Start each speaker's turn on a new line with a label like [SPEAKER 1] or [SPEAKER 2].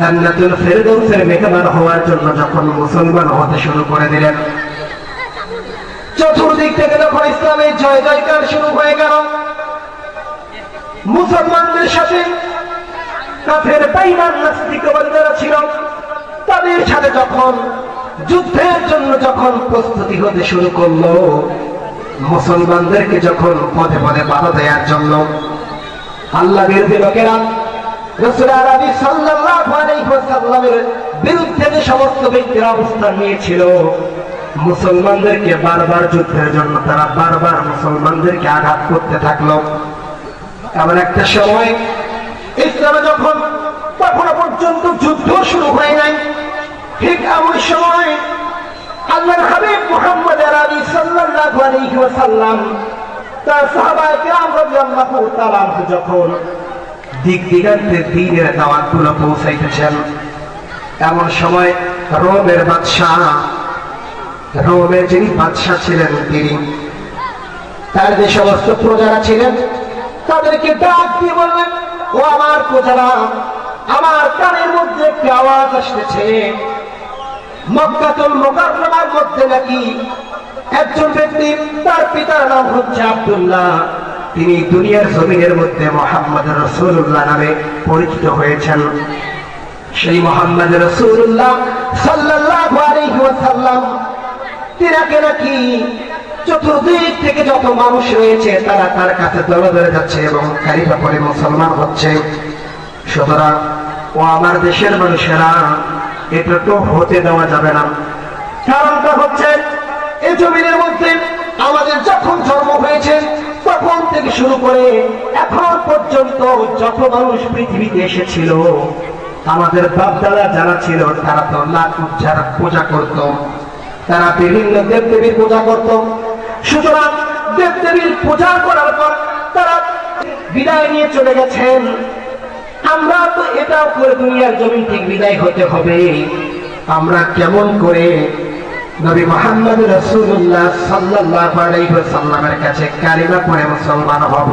[SPEAKER 1] জান্নাতুল ফেরদৌসের মেহমান হওয়ার জন্য যখন মুসলমান হতে শুরু করে দিলেন, চতুর্দিক থেকে যখন ইসলামের জয় জয়কার শুরু হয়ে গেল, মুসলমানদের সাথে কাফের বাইমান নাস্তিকবাদীরা ছিল, তাদের সাথে যখন যুদ্ধের জন্য যখন প্রস্তুতি হতে শুরু করল, মুসলমানদেরকে যখন পদে পদে বাধা দেওয়ার জন্য আল্লাহ বিরোধী লোকেরা সমস্ত ব্যক্তিরা অবস্থান নিয়েছিল, মুসলমানদেরকে বারবার যুদ্ধের জন্য, তারা বারবার মুসলমানদেরকে আঘাত করতে থাকল। এমন একটা সময় ইসলামে যখন কখনো পর্যন্ত যুদ্ধ শুরু হয় নাই, ঠিক এমন সময় আল্লাহর হাবিব মুহাম্মদ আরবি সাল্লাল্লাহু আলাইহি ওয়াসাল্লাম তার সাহাবায়ে কিরাম রাদিয়াল্লাহু তাআলা যখন দিক দিগান্তে দিনের দাওয়াতগুলো পৌঁছাইতেছেন। এমন সময় রোমের বাদশাহ, রোমের যিনি বাদশাহ ছিলেন তিনি, তার যে সমস্ত প্রজারা ছিলেন, তাদেরকে ডাক দিয়ে বললেন, ও আমার প্রজারা, আমার কানের মধ্যে একটি আওয়াজ আসতেছে। মক্কাতুল মোকাররমার মধ্যে নাকি একজন ব্যক্তি, তার পিতার নাম হচ্ছে আব্দুল্লাহ। তিনি দুনিয়ার জমিনের মধ্যে মোহাম্মদ রসুল্লাহ নামে পরিচিত হয়েছেন। সেই মোহাম্মদ রসুল্লাহ ওয়াসাল্লাম তিনাকে নাকি চতুর্দিক থেকে যত মানুষ রয়েছে, তারা তার কাছে দলে দলে যাচ্ছে এবং কারিবা করে মুসলমান হচ্ছে। সুতরাং, ও আমার দেশের মানুষেরা, এটা তো হতে দেওয়া যাবে না। কারণটা হচ্ছে এই জমিনের শুরু করে এখন পর্যন্ত যত মানুষ পৃথিবীতে এসেছিল, আমাদের বাপদাদা যারা ছিল, তারা তো লাখ যারা পূজা করত। তারা বিভিন্ন দেবদেবীর পূজা করত। সুতরাং দেবদেবীর পূজা করার পর তারা বিদায় নিয়ে চলে গেছেন। আমরা তো এটাও করে দুনিয়ার জমিন থেকে বিদায় হতে হবে। আমরা কেমন করে নবী মোহাম্মদ রসুল্লাহ সাল্লাহ আলাইহি সাল্লামের কাছে কালিমা পড়ে মুসলমান হব।